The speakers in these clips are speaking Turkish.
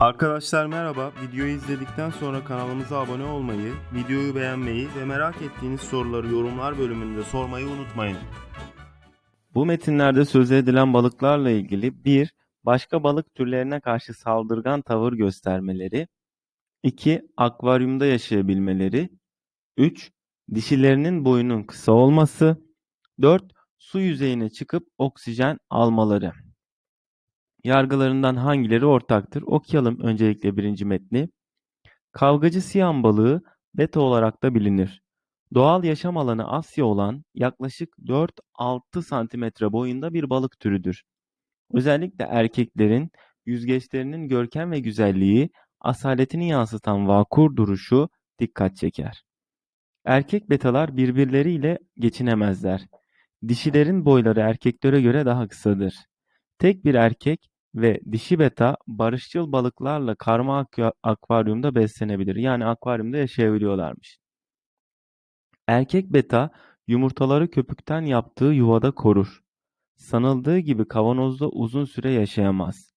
Arkadaşlar merhaba. Videoyu izledikten sonra kanalımıza abone olmayı, videoyu beğenmeyi ve merak ettiğiniz soruları yorumlar bölümünde sormayı unutmayın. Bu metinlerde söz edilen balıklarla ilgili 1. Başka balık türlerine karşı saldırgan tavır göstermeleri 2. Akvaryumda yaşayabilmeleri 3. Dişilerinin boyunun kısa olması 4. Su yüzeyine çıkıp oksijen almaları Yargılarından hangileri ortaktır? Okuyalım öncelikle birinci metni. Kavgacı siyan balığı beta olarak da bilinir. Doğal yaşam alanı Asya olan yaklaşık 4-6 santimetre boyunda bir balık türüdür. Özellikle erkeklerin yüzgeçlerinin görkem ve güzelliği, asaletini yansıtan vakur duruşu dikkat çeker. Erkek betalar birbirleriyle geçinemezler. Dişilerin boyları erkeklere göre daha kısadır. Tek bir erkek ve dişi beta barışçıl balıklarla karma akva- akvaryumda beslenebilir. Yani akvaryumda yaşayabiliyorlarmış. Erkek beta yumurtaları köpükten yaptığı yuvada korur. Sanıldığı gibi kavanozda uzun süre yaşayamaz.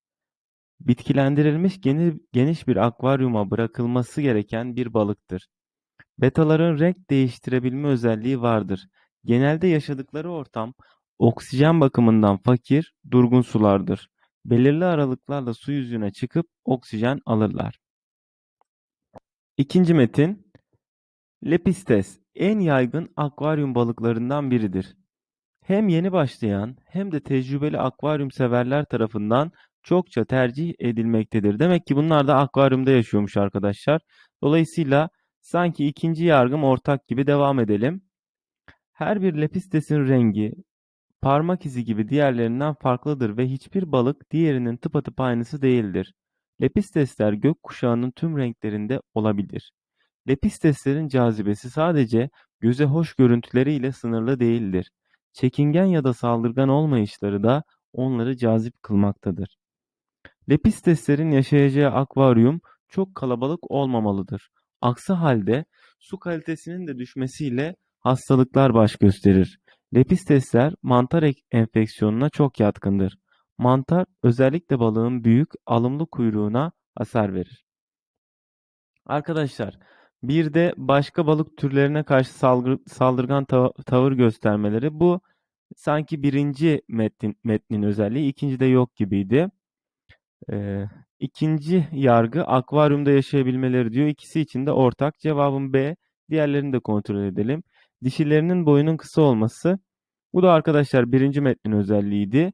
Bitkilendirilmiş geni- geniş bir akvaryuma bırakılması gereken bir balıktır. Betaların renk değiştirebilme özelliği vardır. Genelde yaşadıkları ortam oksijen bakımından fakir, durgun sulardır. Belirli aralıklarla su yüzüne çıkıp oksijen alırlar. İkinci metin Lepistes en yaygın akvaryum balıklarından biridir. Hem yeni başlayan hem de tecrübeli akvaryum severler tarafından çokça tercih edilmektedir. Demek ki bunlar da akvaryumda yaşıyormuş arkadaşlar. Dolayısıyla sanki ikinci yargım ortak gibi devam edelim. Her bir lepistesin rengi, parmak izi gibi diğerlerinden farklıdır ve hiçbir balık diğerinin tıpatıp aynısı değildir. Lepistesler gökkuşağının tüm renklerinde olabilir. Lepisteslerin cazibesi sadece göze hoş görüntüleriyle sınırlı değildir. Çekingen ya da saldırgan olmayışları da onları cazip kılmaktadır. Lepisteslerin yaşayacağı akvaryum çok kalabalık olmamalıdır. Aksi halde su kalitesinin de düşmesiyle hastalıklar baş gösterir. Lepistesler mantar ek- enfeksiyonuna çok yatkındır. Mantar özellikle balığın büyük, alımlı kuyruğuna hasar verir. Arkadaşlar, bir de başka balık türlerine karşı salgı- saldırgan ta- tavır göstermeleri bu sanki birinci metnin, metnin özelliği, ikinci de yok gibiydi. Ee, ikinci yargı akvaryumda yaşayabilmeleri diyor. İkisi için de ortak. Cevabım B. Diğerlerini de kontrol edelim. Dişilerinin boyunun kısa olması. Bu da arkadaşlar birinci metnin özelliğiydi.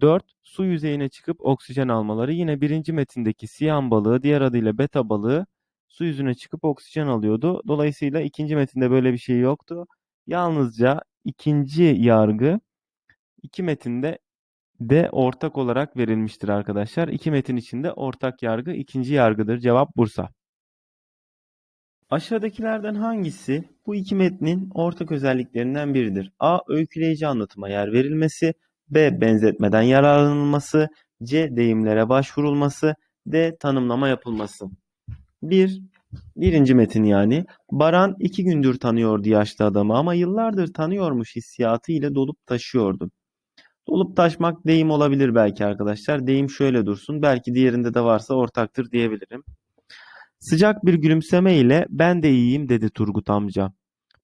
4. Su yüzeyine çıkıp oksijen almaları. Yine birinci metindeki siyan balığı, diğer adıyla beta balığı su yüzüne çıkıp oksijen alıyordu. Dolayısıyla ikinci metinde böyle bir şey yoktu. Yalnızca ikinci yargı iki metinde de ortak olarak verilmiştir arkadaşlar. İki metin içinde ortak yargı ikinci yargıdır. Cevap Bursa. Aşağıdakilerden hangisi bu iki metnin ortak özelliklerinden biridir? A. Öyküleyici anlatıma yer verilmesi. B. Benzetmeden yararlanılması. C. Deyimlere başvurulması. D. Tanımlama yapılması. 1. Birinci metin yani. Baran iki gündür tanıyordu yaşlı adamı ama yıllardır tanıyormuş hissiyatı ile dolup taşıyordu. Dolup taşmak deyim olabilir belki arkadaşlar. Deyim şöyle dursun. Belki diğerinde de varsa ortaktır diyebilirim. Sıcak bir gülümseme ile ben de iyiyim dedi Turgut amca.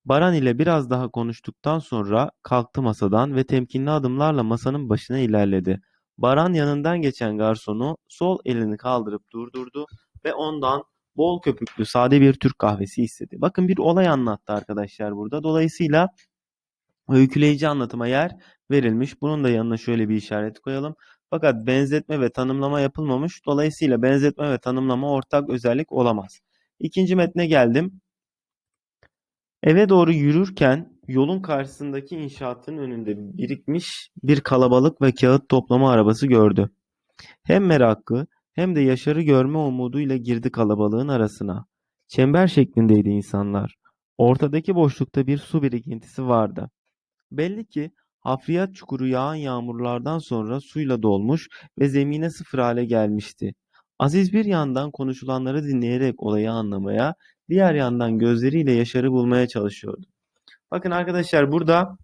Baran ile biraz daha konuştuktan sonra kalktı masadan ve temkinli adımlarla masanın başına ilerledi. Baran yanından geçen garsonu sol elini kaldırıp durdurdu ve ondan bol köpüklü sade bir Türk kahvesi istedi. Bakın bir olay anlattı arkadaşlar burada. Dolayısıyla öyküleyici anlatıma yer verilmiş. Bunun da yanına şöyle bir işaret koyalım. Fakat benzetme ve tanımlama yapılmamış. Dolayısıyla benzetme ve tanımlama ortak özellik olamaz. İkinci metne geldim. Eve doğru yürürken yolun karşısındaki inşaatın önünde birikmiş bir kalabalık ve kağıt toplama arabası gördü. Hem merakı hem de Yaşar'ı görme umuduyla girdi kalabalığın arasına. Çember şeklindeydi insanlar. Ortadaki boşlukta bir su birikintisi vardı. Belli ki hafriyat çukuru yağan yağmurlardan sonra suyla dolmuş ve zemine sıfır hale gelmişti. Aziz bir yandan konuşulanları dinleyerek olayı anlamaya, diğer yandan gözleriyle Yaşar'ı bulmaya çalışıyordu. Bakın arkadaşlar burada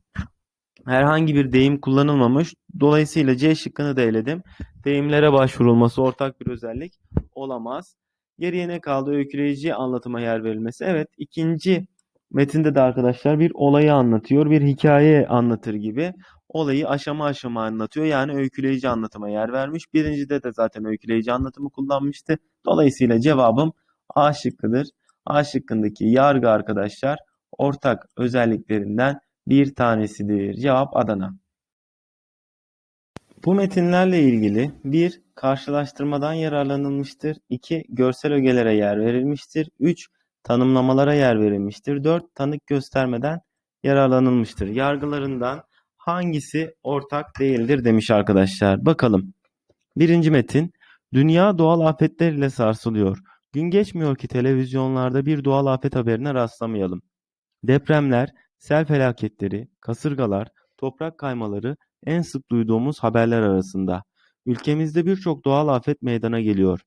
Herhangi bir deyim kullanılmamış. Dolayısıyla C şıkkını da eledim. Deyimlere başvurulması ortak bir özellik olamaz. Geriye ne kaldı? Öyküleyici anlatıma yer verilmesi. Evet, ikinci metinde de arkadaşlar bir olayı anlatıyor, bir hikaye anlatır gibi olayı aşama aşama anlatıyor. Yani öyküleyici anlatıma yer vermiş. Birincide de zaten öyküleyici anlatımı kullanmıştı. Dolayısıyla cevabım A şıkkıdır. A şıkkındaki yargı arkadaşlar ortak özelliklerinden bir tanesidir. Cevap Adana. Bu metinlerle ilgili 1. Karşılaştırmadan yararlanılmıştır. 2. Görsel ögelere yer verilmiştir. 3. Tanımlamalara yer verilmiştir. 4. Tanık göstermeden yararlanılmıştır. Yargılarından hangisi ortak değildir demiş arkadaşlar. Bakalım. Birinci metin. Dünya doğal afetler ile sarsılıyor. Gün geçmiyor ki televizyonlarda bir doğal afet haberine rastlamayalım. Depremler, sel felaketleri, kasırgalar, toprak kaymaları en sık duyduğumuz haberler arasında. Ülkemizde birçok doğal afet meydana geliyor.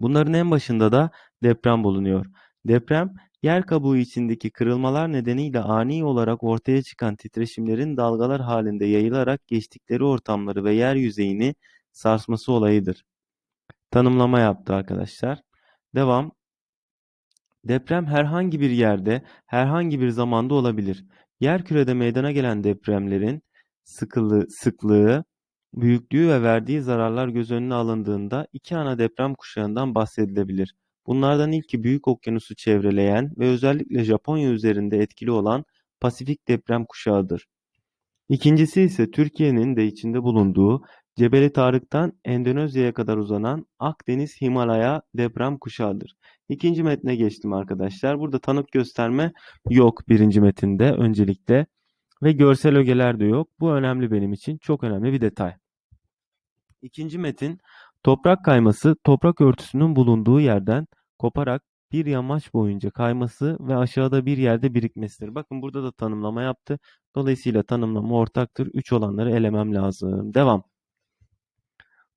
Bunların en başında da deprem bulunuyor. Deprem, yer kabuğu içindeki kırılmalar nedeniyle ani olarak ortaya çıkan titreşimlerin dalgalar halinde yayılarak geçtikleri ortamları ve yer yüzeyini sarsması olayıdır. Tanımlama yaptı arkadaşlar. Devam. Deprem herhangi bir yerde, herhangi bir zamanda olabilir. Yerkürede meydana gelen depremlerin sıkılığı, sıklığı, büyüklüğü ve verdiği zararlar göz önüne alındığında iki ana deprem kuşağından bahsedilebilir. Bunlardan ilki Büyük Okyanusu çevreleyen ve özellikle Japonya üzerinde etkili olan Pasifik deprem kuşağıdır. İkincisi ise Türkiye'nin de içinde bulunduğu Cebeli Tarık'tan Endonezya'ya kadar uzanan Akdeniz Himalaya deprem kuşağıdır. İkinci metne geçtim arkadaşlar. Burada tanık gösterme yok birinci metinde öncelikle ve görsel ögeler de yok. Bu önemli benim için. Çok önemli bir detay. İkinci metin toprak kayması toprak örtüsünün bulunduğu yerden koparak bir yamaç boyunca kayması ve aşağıda bir yerde birikmesidir. Bakın burada da tanımlama yaptı. Dolayısıyla tanımlama ortaktır. 3 olanları elemem lazım. Devam.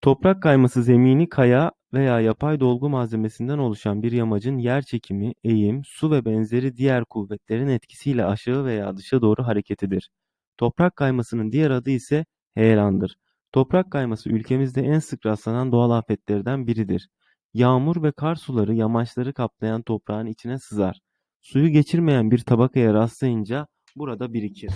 Toprak kayması zemini kaya veya yapay dolgu malzemesinden oluşan bir yamacın yerçekimi, eğim, su ve benzeri diğer kuvvetlerin etkisiyle aşağı veya dışa doğru hareketidir. Toprak kaymasının diğer adı ise heyelandır. Toprak kayması ülkemizde en sık rastlanan doğal afetlerden biridir. Yağmur ve kar suları yamaçları kaplayan toprağın içine sızar. Suyu geçirmeyen bir tabakaya rastlayınca burada birikir.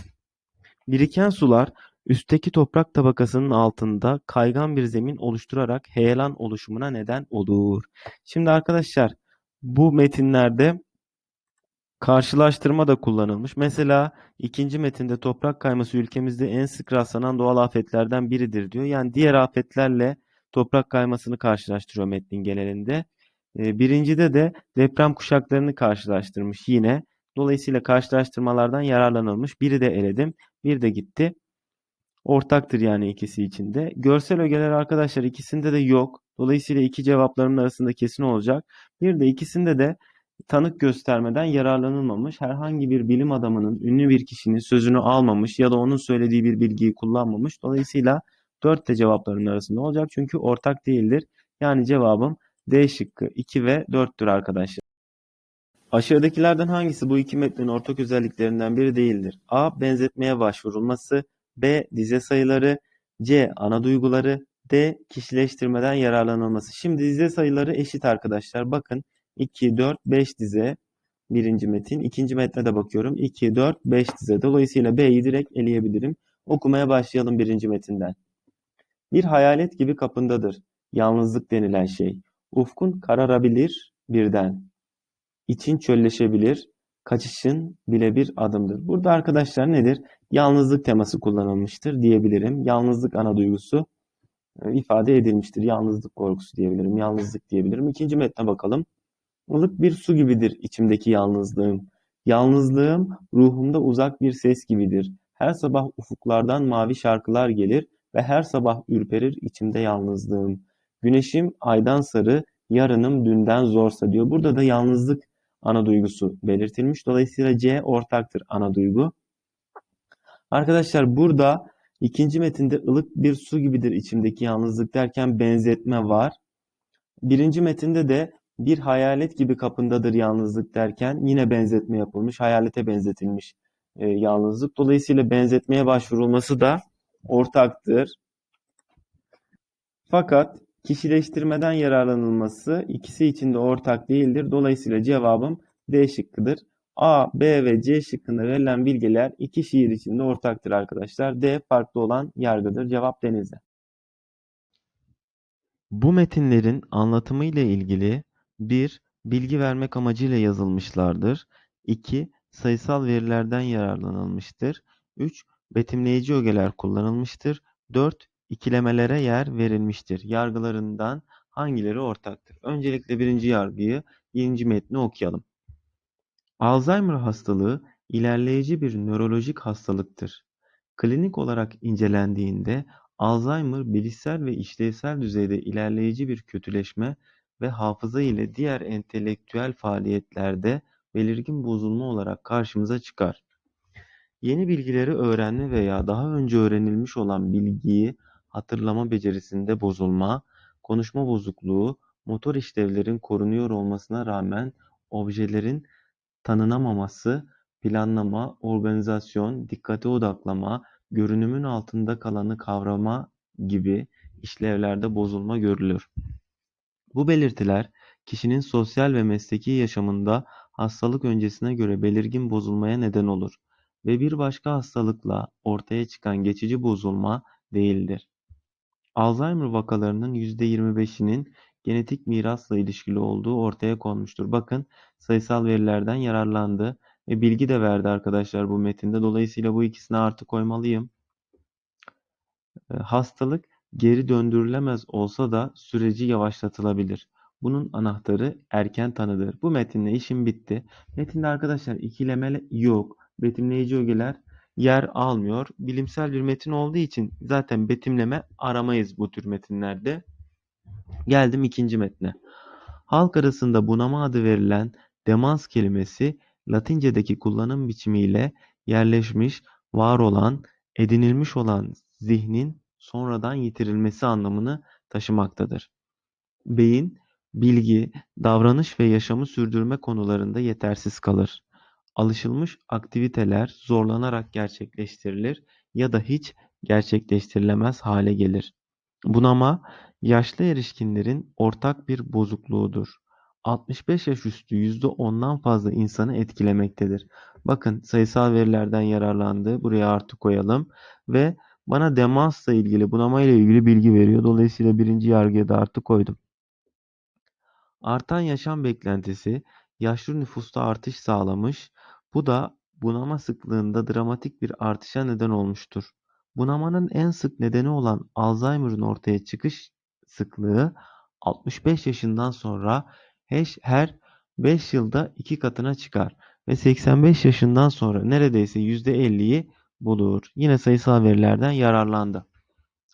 Biriken sular üstteki toprak tabakasının altında kaygan bir zemin oluşturarak heyelan oluşumuna neden olur. Şimdi arkadaşlar bu metinlerde karşılaştırma da kullanılmış. Mesela ikinci metinde toprak kayması ülkemizde en sık rastlanan doğal afetlerden biridir diyor. Yani diğer afetlerle toprak kaymasını karşılaştırıyor metnin genelinde. Ee, birincide de deprem kuşaklarını karşılaştırmış yine. Dolayısıyla karşılaştırmalardan yararlanılmış. Biri de eledim, bir de gitti. Ortaktır yani ikisi içinde. Görsel ögeler arkadaşlar ikisinde de yok. Dolayısıyla iki cevaplarımın arasında kesin olacak. Bir de ikisinde de tanık göstermeden yararlanılmamış. Herhangi bir bilim adamının, ünlü bir kişinin sözünü almamış ya da onun söylediği bir bilgiyi kullanmamış. Dolayısıyla 4 de cevapların arasında olacak. Çünkü ortak değildir. Yani cevabım D şıkkı 2 ve 4'tür arkadaşlar. Aşağıdakilerden hangisi bu iki metnin ortak özelliklerinden biri değildir? A. Benzetmeye başvurulması. B. Dize sayıları. C. Ana duyguları. D. Kişileştirmeden yararlanılması. Şimdi dize sayıları eşit arkadaşlar. Bakın 2, 4, 5 dize birinci metin. İkinci metne de bakıyorum. 2, 4, 5 dize. Dolayısıyla B'yi direkt eleyebilirim. Okumaya başlayalım birinci metinden. Bir hayalet gibi kapındadır. Yalnızlık denilen şey. Ufkun kararabilir birden. İçin çölleşebilir. Kaçışın bile bir adımdır. Burada arkadaşlar nedir? Yalnızlık teması kullanılmıştır diyebilirim. Yalnızlık ana duygusu e, ifade edilmiştir. Yalnızlık korkusu diyebilirim. Yalnızlık diyebilirim. İkinci metne bakalım. Ilık bir su gibidir içimdeki yalnızlığım. Yalnızlığım ruhumda uzak bir ses gibidir. Her sabah ufuklardan mavi şarkılar gelir ve her sabah ürperir içimde yalnızlığım. Güneşim aydan sarı, yarınım dünden zorsa diyor. Burada da yalnızlık ana duygusu belirtilmiş. Dolayısıyla C ortaktır ana duygu. Arkadaşlar burada ikinci metinde ılık bir su gibidir içimdeki yalnızlık derken benzetme var. Birinci metinde de bir hayalet gibi kapındadır yalnızlık derken yine benzetme yapılmış. Hayalete benzetilmiş e, yalnızlık. Dolayısıyla benzetmeye başvurulması da ortaktır. Fakat kişileştirmeden yararlanılması ikisi için de ortak değildir. Dolayısıyla cevabım D şıkkıdır. A, B ve C şıkkında verilen bilgiler iki şiir içinde ortaktır arkadaşlar. D farklı olan yargıdır. Cevap Denizli. Bu metinlerin anlatımı ile ilgili 1. Bilgi vermek amacıyla yazılmışlardır. 2. Sayısal verilerden yararlanılmıştır. 3. Betimleyici ögeler kullanılmıştır. 4. İkilemelere yer verilmiştir. Yargılarından hangileri ortaktır? Öncelikle birinci yargıyı, birinci metni okuyalım. Alzheimer hastalığı ilerleyici bir nörolojik hastalıktır. Klinik olarak incelendiğinde Alzheimer bilişsel ve işlevsel düzeyde ilerleyici bir kötüleşme ve hafıza ile diğer entelektüel faaliyetlerde belirgin bozulma olarak karşımıza çıkar. Yeni bilgileri öğrenme veya daha önce öğrenilmiş olan bilgiyi hatırlama becerisinde bozulma, konuşma bozukluğu, motor işlevlerin korunuyor olmasına rağmen objelerin tanınamaması, planlama, organizasyon, dikkate odaklama, görünümün altında kalanı kavrama gibi işlevlerde bozulma görülür. Bu belirtiler kişinin sosyal ve mesleki yaşamında hastalık öncesine göre belirgin bozulmaya neden olur ve bir başka hastalıkla ortaya çıkan geçici bozulma değildir. Alzheimer vakalarının %25'inin genetik mirasla ilişkili olduğu ortaya konmuştur. Bakın sayısal verilerden yararlandı ve bilgi de verdi arkadaşlar bu metinde. Dolayısıyla bu ikisine artı koymalıyım. Ee, hastalık geri döndürülemez olsa da süreci yavaşlatılabilir. Bunun anahtarı erken tanıdır. Bu metinle işim bitti. Metinde arkadaşlar ikileme yok. Betimleyici ögeler yer almıyor. Bilimsel bir metin olduğu için zaten betimleme aramayız bu tür metinlerde. Geldim ikinci metne. Halk arasında bunama adı verilen demans kelimesi Latincedeki kullanım biçimiyle yerleşmiş, var olan, edinilmiş olan zihnin sonradan yitirilmesi anlamını taşımaktadır. Beyin, bilgi, davranış ve yaşamı sürdürme konularında yetersiz kalır. Alışılmış aktiviteler zorlanarak gerçekleştirilir ya da hiç gerçekleştirilemez hale gelir. Bunama, yaşlı erişkinlerin ortak bir bozukluğudur. 65 yaş üstü %10'dan fazla insanı etkilemektedir. Bakın sayısal verilerden yararlandı. Buraya artı koyalım. Ve bana demansla ilgili, bunama ile ilgili bilgi veriyor. Dolayısıyla birinci yargıya da artı koydum. Artan yaşam beklentisi yaşlı nüfusta artış sağlamış. Bu da bunama sıklığında dramatik bir artışa neden olmuştur. Bunamanın en sık nedeni olan Alzheimer'ın ortaya çıkış sıklığı 65 yaşından sonra her 5 yılda 2 katına çıkar ve 85 yaşından sonra neredeyse %50'yi bulur. Yine sayısal verilerden yararlandı.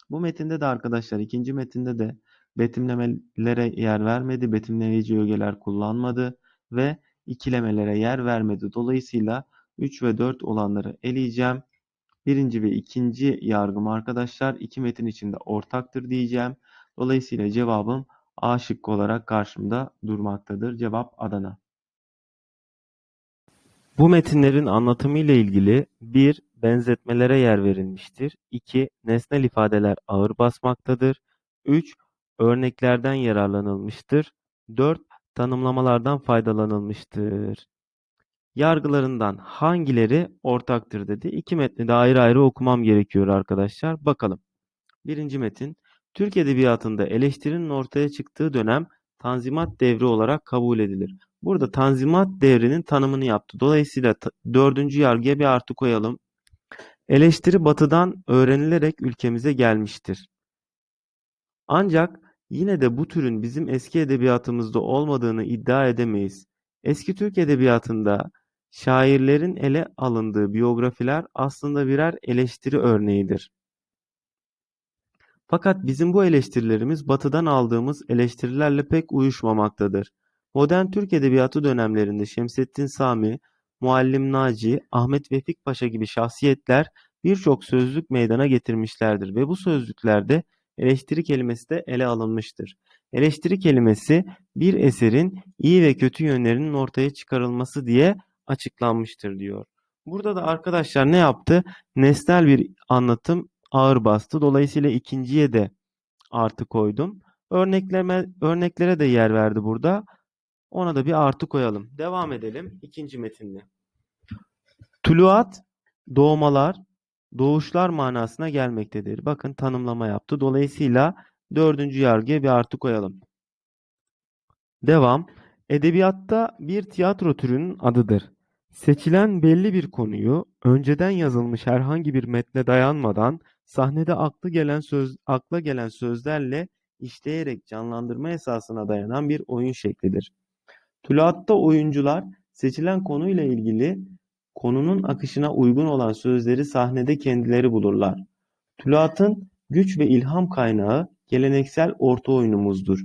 Bu metinde de arkadaşlar ikinci metinde de betimlemelere yer vermedi, betimleyici ögeler kullanmadı ve ikilemelere yer vermedi. Dolayısıyla 3 ve 4 olanları eleyeceğim. Birinci ve ikinci yargım arkadaşlar iki metin içinde ortaktır diyeceğim. Dolayısıyla cevabım A şıkkı olarak karşımda durmaktadır. Cevap Adana. Bu metinlerin anlatımı ile ilgili 1. Benzetmelere yer verilmiştir. 2. Nesnel ifadeler ağır basmaktadır. 3. Örneklerden yararlanılmıştır. 4. Tanımlamalardan faydalanılmıştır. Yargılarından hangileri ortaktır dedi. İki metni de ayrı ayrı okumam gerekiyor arkadaşlar. Bakalım. Birinci metin. Türk Edebiyatı'nda eleştirinin ortaya çıktığı dönem Tanzimat devri olarak kabul edilir. Burada Tanzimat devrinin tanımını yaptı. Dolayısıyla dördüncü yargıya bir artı koyalım. Eleştiri batıdan öğrenilerek ülkemize gelmiştir. Ancak yine de bu türün bizim eski edebiyatımızda olmadığını iddia edemeyiz. Eski Türk edebiyatında şairlerin ele alındığı biyografiler aslında birer eleştiri örneğidir. Fakat bizim bu eleştirilerimiz Batı'dan aldığımız eleştirilerle pek uyuşmamaktadır. Modern Türk edebiyatı dönemlerinde Şemsettin Sami, Muallim Naci, Ahmet Vefik Paşa gibi şahsiyetler birçok sözlük meydana getirmişlerdir ve bu sözlüklerde eleştiri kelimesi de ele alınmıştır. Eleştiri kelimesi bir eserin iyi ve kötü yönlerinin ortaya çıkarılması diye açıklanmıştır diyor. Burada da arkadaşlar ne yaptı? Nesnel bir anlatım ağır bastı. Dolayısıyla ikinciye de artı koydum. Örnekleme, örneklere de yer verdi burada. Ona da bir artı koyalım. Devam edelim ikinci metinle. Tuluat, doğmalar, doğuşlar manasına gelmektedir. Bakın tanımlama yaptı. Dolayısıyla dördüncü yargıya bir artı koyalım. Devam. Edebiyatta bir tiyatro türünün adıdır. Seçilen belli bir konuyu önceden yazılmış herhangi bir metne dayanmadan sahnede aklı gelen söz, akla gelen sözlerle işleyerek canlandırma esasına dayanan bir oyun şeklidir. Tuluatta oyuncular seçilen konuyla ilgili konunun akışına uygun olan sözleri sahnede kendileri bulurlar. Tuluatın güç ve ilham kaynağı geleneksel orta oyunumuzdur.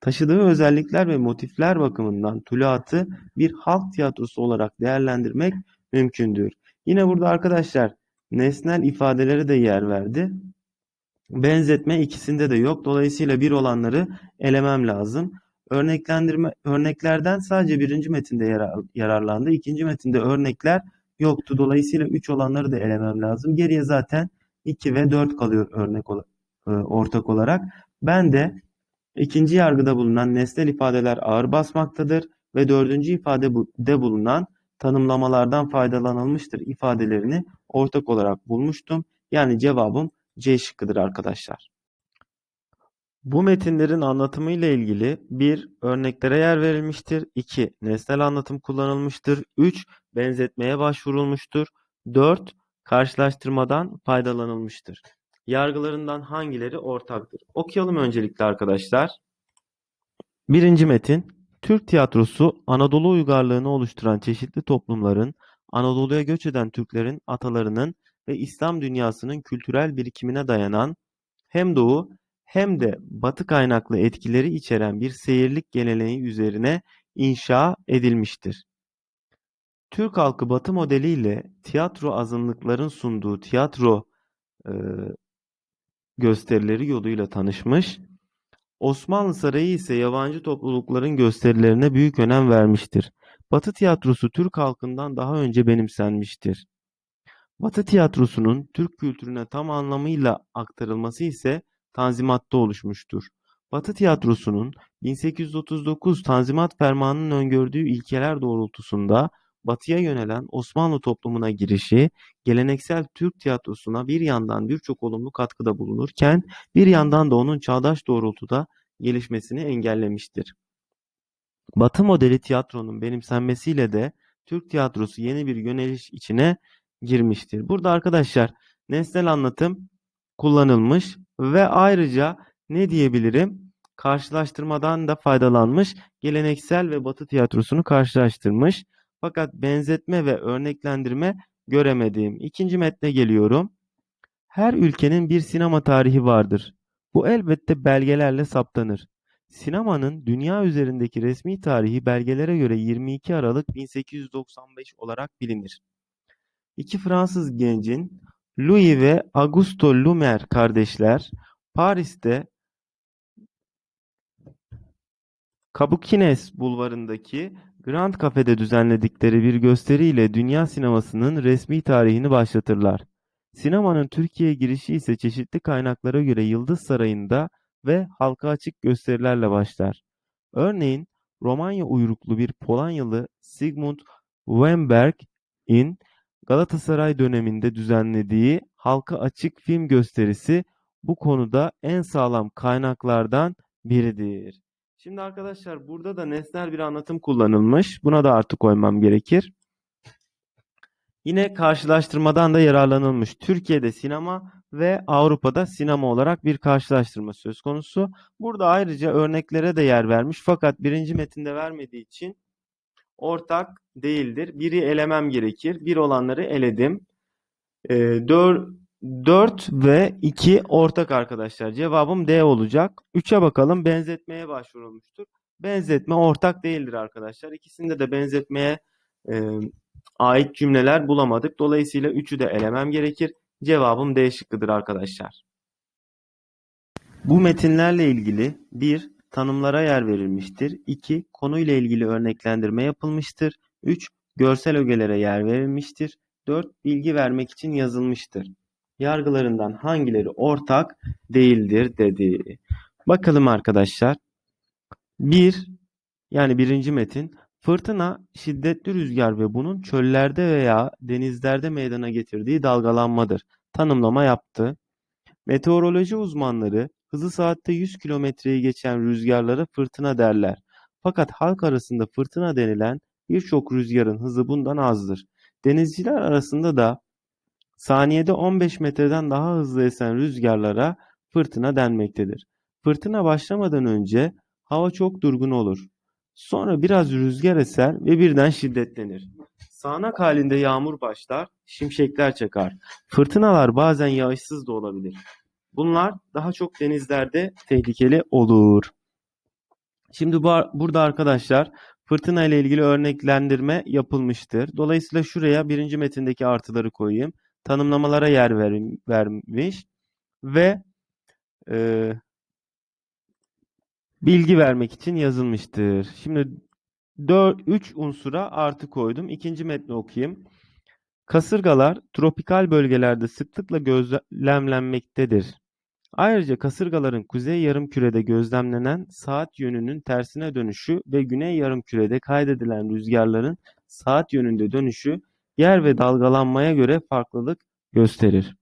Taşıdığı özellikler ve motifler bakımından Tuluat'ı bir halk tiyatrosu olarak değerlendirmek mümkündür. Yine burada arkadaşlar nesnel ifadelere de yer verdi. Benzetme ikisinde de yok. Dolayısıyla bir olanları elemem lazım. Örneklendirme örneklerden sadece birinci metinde yarar, yararlandı. İkinci metinde örnekler yoktu. Dolayısıyla 3 olanları da elemem lazım. Geriye zaten 2 ve 4 kalıyor örnek e, ortak olarak. Ben de ikinci yargıda bulunan nesnel ifadeler ağır basmaktadır ve dördüncü ifadede bulunan tanımlamalardan faydalanılmıştır ifadelerini ortak olarak bulmuştum. Yani cevabım C şıkkıdır arkadaşlar. Bu metinlerin anlatımı ile ilgili 1. Örneklere yer verilmiştir. 2. Nesnel anlatım kullanılmıştır. 3. Benzetmeye başvurulmuştur. 4. Karşılaştırmadan faydalanılmıştır. Yargılarından hangileri ortaktır? Okuyalım öncelikle arkadaşlar. Birinci metin Türk tiyatrosu Anadolu uygarlığını oluşturan çeşitli toplumların, Anadolu'ya göç eden Türklerin atalarının ve İslam dünyasının kültürel birikimine dayanan hem Doğu hem de Batı kaynaklı etkileri içeren bir seyirlik geleneği üzerine inşa edilmiştir. Türk halkı Batı modeliyle tiyatro azınlıkların sunduğu tiyatro e, gösterileri yoluyla tanışmış, Osmanlı Sarayı ise yabancı toplulukların gösterilerine büyük önem vermiştir. Batı tiyatrosu Türk halkından daha önce benimsenmiştir. Batı tiyatrosunun Türk kültürüne tam anlamıyla aktarılması ise Tanzimat'ta oluşmuştur. Batı tiyatrosunun 1839 Tanzimat Fermanı'nın öngördüğü ilkeler doğrultusunda Batı'ya yönelen Osmanlı toplumuna girişi, geleneksel Türk tiyatrosuna bir yandan birçok olumlu katkıda bulunurken bir yandan da onun çağdaş doğrultuda gelişmesini engellemiştir. Batı modeli tiyatronun benimsenmesiyle de Türk tiyatrosu yeni bir yöneliş içine girmiştir. Burada arkadaşlar nesnel anlatım kullanılmış ve ayrıca ne diyebilirim? Karşılaştırmadan da faydalanmış, geleneksel ve Batı tiyatrosunu karşılaştırmış. Fakat benzetme ve örneklendirme göremediğim. İkinci metne geliyorum. Her ülkenin bir sinema tarihi vardır. Bu elbette belgelerle saptanır. Sinemanın dünya üzerindeki resmi tarihi belgelere göre 22 Aralık 1895 olarak bilinir. İki Fransız gencin Louis ve Auguste Lumière kardeşler Paris'te Kabukines bulvarındaki Grand Cafe'de düzenledikleri bir gösteriyle dünya sinemasının resmi tarihini başlatırlar. Sinemanın Türkiye'ye girişi ise çeşitli kaynaklara göre Yıldız Sarayı'nda ve halka açık gösterilerle başlar. Örneğin Romanya uyruklu bir Polonyalı Sigmund Wemberg'in Galatasaray döneminde düzenlediği halka açık film gösterisi bu konuda en sağlam kaynaklardan biridir. Şimdi arkadaşlar burada da nesnel bir anlatım kullanılmış. Buna da artı koymam gerekir. Yine karşılaştırmadan da yararlanılmış. Türkiye'de sinema ve Avrupa'da sinema olarak bir karşılaştırma söz konusu. Burada ayrıca örneklere de yer vermiş fakat birinci metinde vermediği için ortak değildir. Biri elemem gerekir. Bir olanları eledim. E, 4, 4 ve 2 ortak arkadaşlar. Cevabım D olacak. 3'e bakalım. Benzetmeye başvurulmuştur. Benzetme ortak değildir arkadaşlar. İkisinde de benzetmeye e, ait cümleler bulamadık. Dolayısıyla 3'ü de elemem gerekir. Cevabım D şıkkıdır arkadaşlar. Bu metinlerle ilgili 1. Tanımlara yer verilmiştir. 2. Konuyla ilgili örneklendirme yapılmıştır. 3. görsel ögelere yer verilmiştir. 4. Bilgi vermek için yazılmıştır. Yargılarından hangileri ortak değildir dedi. Bakalım arkadaşlar. 1 yani birinci metin fırtına şiddetli rüzgar ve bunun çöllerde veya denizlerde meydana getirdiği dalgalanmadır. Tanımlama yaptı. Meteoroloji uzmanları hızı saatte 100 kilometreyi geçen rüzgarlara fırtına derler. Fakat halk arasında fırtına denilen birçok rüzgarın hızı bundan azdır. Denizciler arasında da saniyede 15 metreden daha hızlı esen rüzgarlara fırtına denmektedir. Fırtına başlamadan önce hava çok durgun olur. Sonra biraz rüzgar eser ve birden şiddetlenir. Sağanak halinde yağmur başlar, şimşekler çakar. Fırtınalar bazen yağışsız da olabilir. Bunlar daha çok denizlerde tehlikeli olur. Şimdi bu, burada arkadaşlar fırtına ile ilgili örneklendirme yapılmıştır. Dolayısıyla şuraya birinci metindeki artıları koyayım. Tanımlamalara yer ver, vermiş ve e, bilgi vermek için yazılmıştır. Şimdi 4 3 unsura artı koydum. İkinci metni okuyayım. Kasırgalar tropikal bölgelerde sıklıkla gözlemlenmektedir. Ayrıca kasırgaların kuzey yarımkürede gözlemlenen saat yönünün tersine dönüşü ve güney yarımkürede kaydedilen rüzgarların saat yönünde dönüşü yer ve dalgalanmaya göre farklılık gösterir.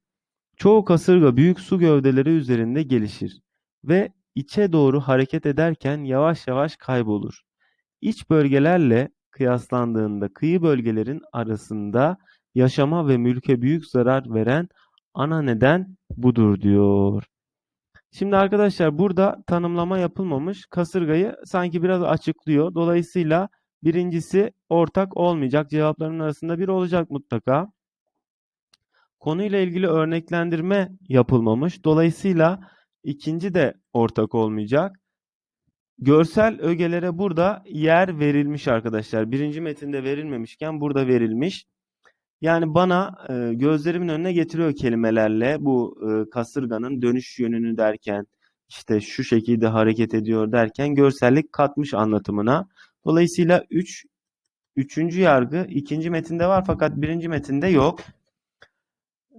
Çoğu kasırga büyük su gövdeleri üzerinde gelişir ve içe doğru hareket ederken yavaş yavaş kaybolur. İç bölgelerle kıyaslandığında kıyı bölgelerin arasında yaşama ve mülke büyük zarar veren ana neden budur diyor. Şimdi arkadaşlar burada tanımlama yapılmamış. Kasırgayı sanki biraz açıklıyor. Dolayısıyla birincisi ortak olmayacak. Cevapların arasında bir olacak mutlaka. Konuyla ilgili örneklendirme yapılmamış. Dolayısıyla ikinci de ortak olmayacak. Görsel ögelere burada yer verilmiş arkadaşlar. Birinci metinde verilmemişken burada verilmiş. Yani bana e, gözlerimin önüne getiriyor kelimelerle bu e, kasırganın dönüş yönünü derken işte şu şekilde hareket ediyor derken görsellik katmış anlatımına. Dolayısıyla 3 üç, üçüncü yargı ikinci metinde var fakat birinci metinde yok.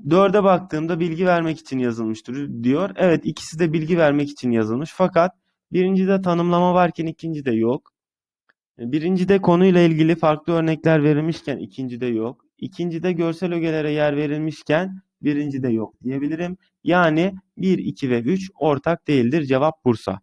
Dörde baktığımda bilgi vermek için yazılmıştır diyor. Evet ikisi de bilgi vermek için yazılmış fakat birincide tanımlama varken ikincide yok. Birincide konuyla ilgili farklı örnekler verilmişken ikincide yok. İkincide görsel ögelere yer verilmişken birincide yok diyebilirim. Yani 1, 2 ve 3 ortak değildir. Cevap Bursa.